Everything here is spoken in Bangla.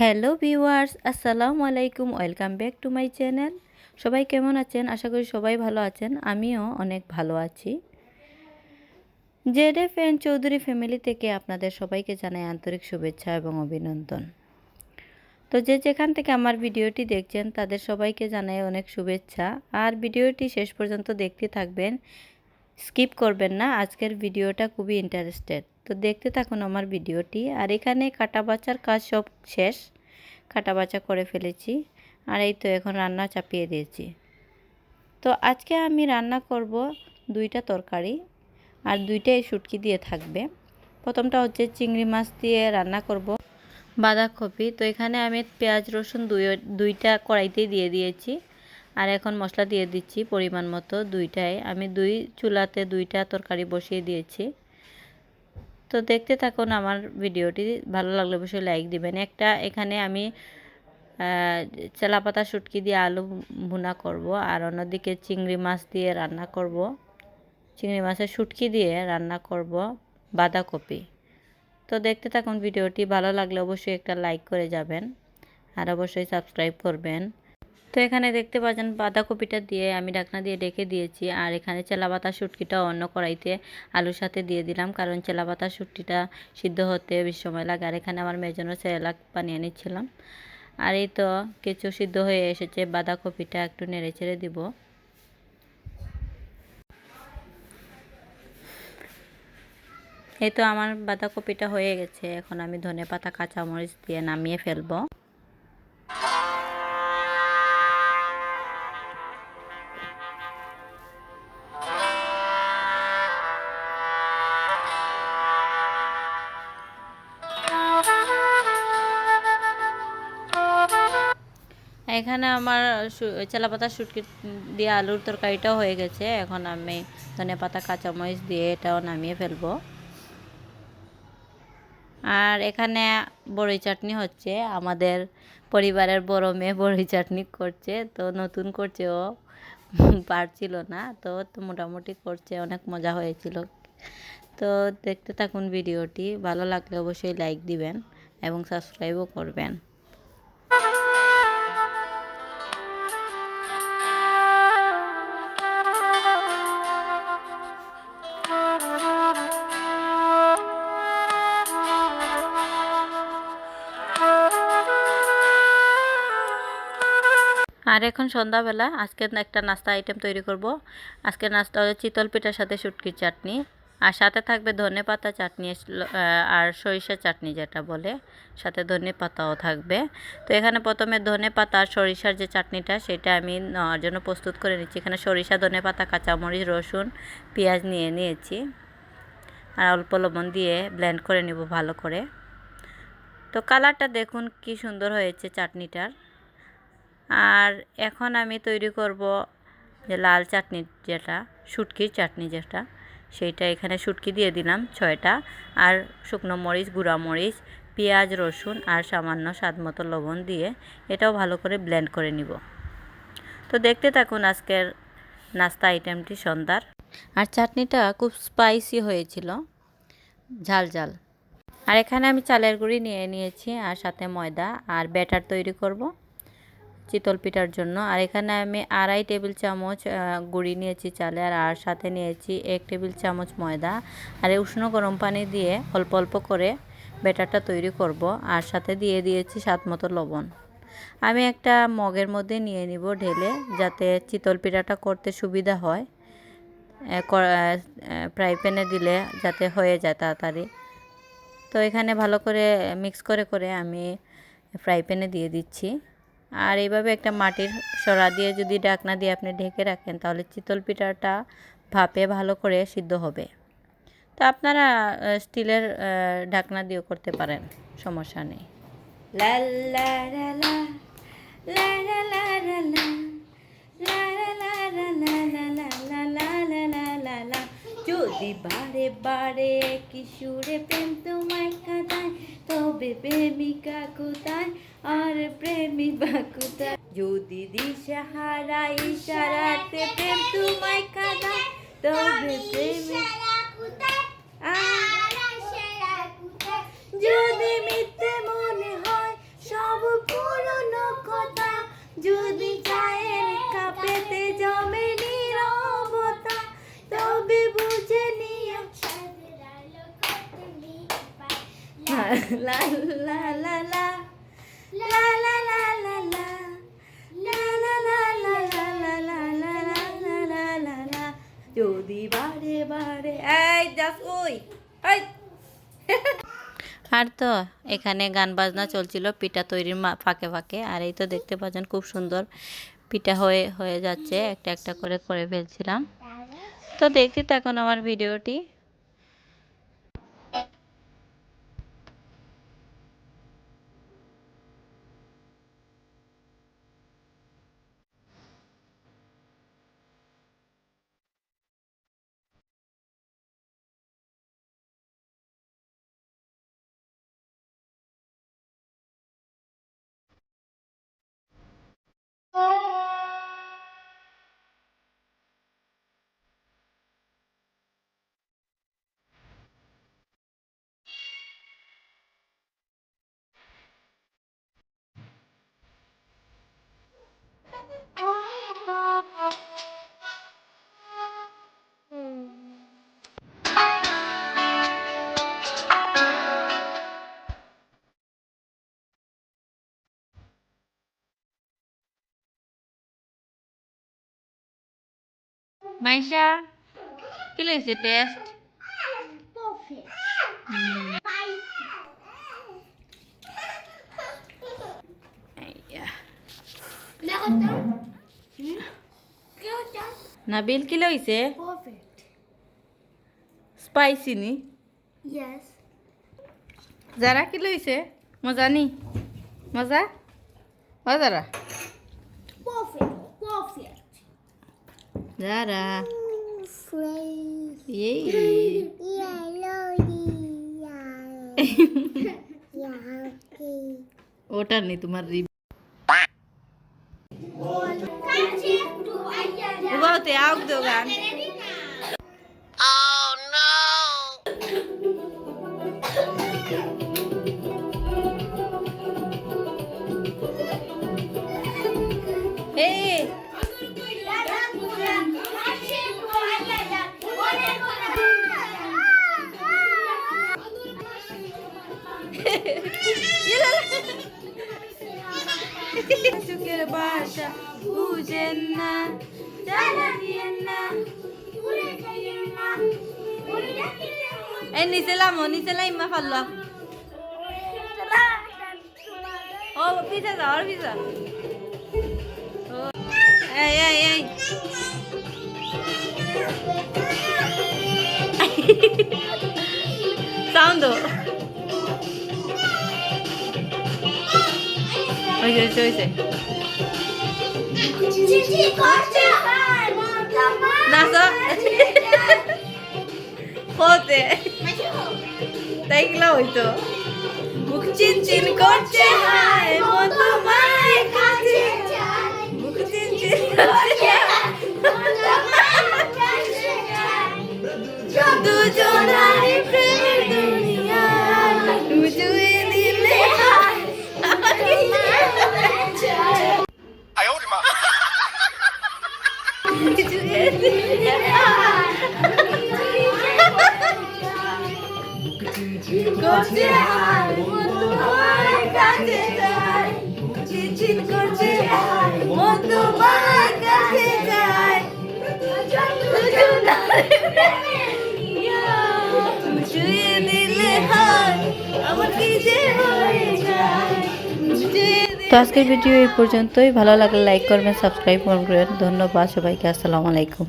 হ্যালো ভিউয়ার্স, আসসালামু আলাইকুম, welcome back to my channel. সবাই কেমন আছেন? আশা করি সবাই ভালো আছেন, আমিও অনেক ভালো আছি। Z F N Chowdhury family থেকে আপনাদের সবাইকে জানাই আন্তরিক শুভেচ্ছা এবং অভিনন্দন। তো যে যেখান থেকে আমার ভিডিওটি দেখছেন, তাদের সবাইকে জানাই অনেক শুভেচ্ছা। আর ভিডিওটি শেষ পর্যন্ত দেখতে থাকবেন, স্কিপ করবেন না, আজকের ভিডিওটা খুবই ইন্টারেস্টেড তো দেখতে থাকুন আমার ভিডিওটি। আর এখানে কাটা বাচার কাজ সব শেষ। কাটা বাচা করে ফেলেছি। আর এই তো এখন রান্না চাপিয়ে দিয়েছি। তো আজকে আমি রান্না করব দুইটা তরকারি আর দুইটাই শুটকি দিয়ে থাকবে। প্রথমটা হচ্ছে চিংড়ি মাছ দিয়ে রান্না করব বাঁধাকপি। তো এখানে আমি পেঁয়াজ, রসুন দুই, দুইটা কড়াইতেই দিয়ে দিয়েছি। আর এখন মশলা দিয়ে দিচ্ছি পরিমাণ মতো দুইটাই। আমি দুই চুলাতে দুইটা তরকারি বসিয়ে দিয়েছি। তো দেখতে থাকুন আমার ভিডিওটি, ভালো লাগলে অবশ্যই লাইক দিবেন। একটা, এখানে আমি চেলাপাতা, শুটকি দিয়ে আলু ভুনা করব আর অন্যদিকে চিংড়ি মাছ দিয়ে রান্না করব। চিংড়ি মাছের শুটকি দিয়ে রান্না করব বাঁধাকপি। তো দেখতে থাকুন ভিডিওটি, ভালো লাগলে অবশ্যই একটা লাইক করে যাবেন আর অবশ্যই সাবস্ক্রাইব করবেন। তো এখানে দেখতে পাচ্ছেন বাঁধাকপিটা দিয়ে আমি ঢাকনা দিয়ে ডেকে দিয়েছি। আর এখানে চেলাপাতা শুটকিটা অন্য কড়াইতে আলুর সাথে দিয়ে দিলাম, কারণ চেলাপাতা শুটকিটা সিদ্ধ হতে বেশি সময় লাগে। আর এখানে আমার মেয়ের জন্য সেলাক বানিয়ে নিচ্ছিলাম। আর এই তো কিছু সিদ্ধ হয়ে এসেছে, বাঁধাকপিটা একটু নেড়ে ছেড়ে দিব। এই তো আমার বাঁধাকপিটা হয়ে গেছে। এখন আমি ধনে পাতা কাঁচামরিচ দিয়ে নামিয়ে ফেলব। এখানে আমার চেলা পাতা শুটকি দিয়ে আলুর তরকারিটাও হয়ে গেছে। এখন আমি ধনে পাতা কাঁচামরিচ দিয়ে এটাও নামিয়ে ফেলব। আর এখানে বড়ি চাটনি হচ্ছে। আমাদের পরিবারের বড় মেয়ে বড়ি চাটনি করছে, তো নতুন করছে ও। পারছিল না, তো মোটামুটি করছে, অনেক মজা হয়েছিল। তো দেখতে থাকুন ভিডিওটি, ভালো লাগলে অবশ্যই লাইক দিবেন এবং সাবস্ক্রাইবও করবেন। আর এখন সন্ধ্যাবেলা আজকে একটা নাস্তা আইটেম তৈরি করব। আজকের নাস্তা হচ্ছে চিতল পিঠার সাথে শুটকির চাটনি। আর সাথে থাকবে ধনে পাতা চাটনি আর সরিষা চাটনি যেটা বলে, সাথে ধনে পাতাও থাকবে। তো এখানে প্রথমে ধনে পাতা আর সরিষার যে চাটনিটা, সেটা আমি নেওয়ার জন্য প্রস্তুত করে নিচ্ছি। এখানে সরিষা, ধনে পাতা, কাঁচামরিচ, রসুন, পেঁয়াজ নিয়ে নিয়েছি। আর অল্প লবণ দিয়ে ব্লেন্ড করে নেব ভালো করে। তো কালারটা দেখুন কি সুন্দর হয়েছে চাটনিটার। আর এখন আমি তৈরি করব যে লাল চাটনি যেটা, শুটকির চাটনি যেটা, সেইটা এখানে শুটকি দিয়ে দিলাম ছয়টা। আর শুকনো মরিচ, গুঁড়া মরিচ, পেঁয়াজ, রসুন আর সামান্য স্বাদ মতো লবণ দিয়ে এটাও ভালো করে ব্লেন্ড করে নিব। তো দেখতে থাকুন আজকের নাস্তা আইটেমটি সন্ধ্যার। আর চাটনিটা খুব স্পাইসি হয়েছিল, ঝাল ঝাল। আর এখানে আমি চালের গুঁড়ি নিয়ে নিয়েছি আর সাথে ময়দা আর ব্যাটার তৈরি করব। চিতল পিঠার জন্য। আর এখানে আমি আড়াই টেবিল চামচ গুঁড়ি নিয়েছি চালে, আর সাথে নিয়েছি এক টেবিল চামচ ময়দা। আর উষ্ণ গরম পানি দিয়ে অল্প অল্প করে ব্যাটারটা তৈরি করব। আর সাথে দিয়ে দিয়েছি স্বাদ মতো লবণ। আমি একটা মগের মধ্যে নিয়ে নিব ঢেলে, যাতে চিতল পিঠাটা করতে সুবিধা হয়। ফ্রাই প্যানে দিলে যাতে হয়ে যায় তাড়াতাড়ি। তো এখানে ভালো করে মিক্স করে করে আমি ফ্রাই প্যানে দিয়ে দিচ্ছি। আর এইভাবে একটা মাটির সরা দিয়ে যদি ডাকনা দিয়ে আপনি ঢেকে রাখেন, তাহলে চিতল পিঠাটা ভাপে ভালো করে সিদ্ধ হবে। তো আপনারা স্টিলের ঢাকনা দিয়েও করতে পারেন, সমস্যা নেই। লা লা লা লা লা লা লা লা লা লা। যদি বারে বারে কিশোরে প্রেম তোমায় কাঁদায়, তবে প্রেমিকা কোথায়? আর প্রেমী বা কোথায়? যদি দিশা হারাই সারাতে প্রেম তোমায় কাঁদায়, তবে প্রেমী যদি মিথ্যে মনে হয় সব পুরনো কথা, যদি লা লা লা লা লা লা লা লা লা যদি বারে বারে এই ওই আর তো এখানে গান বাজনা চলছিল পিঠা তৈরির মা- ফাঁকে ফাঁকে আর এই তো দেখতে পাচ্ছেন খুব সুন্দর পিঠা হয়ে হয়ে যাচ্ছে একটা একটা করে করে ফেলছিলাম তো দেখতে থাকুন আমার ভিডিওটি Oh. Maisha, que le esse teste? Hum. Nabil কি লৈছে স্পাইসি নি জাৰা কি লৈছে মজা নি মজা মজাৰা Zara. Yay. ఓటండి తుమారి ಹೋಗುತ್ತೆ ಯಾವ್ದು এই নিচে লামো নিচে লাইমা ফাল্লো। ও পিছা যাও আর পিছা ও এই এই এই। সাউন্ড হয়েছে হয়েছে হয়েছে। নাচো। হতে তাই গেলা হইতো মুখ চিন চিন করছে তো আজকের ভিডিও এই পর্যন্তই। ভালো লাগলে লাইক করবেন সাবস্ক্রাইব করবেন। ধন্যবাদ সবাইকে। আসসালামু আলাইকুম।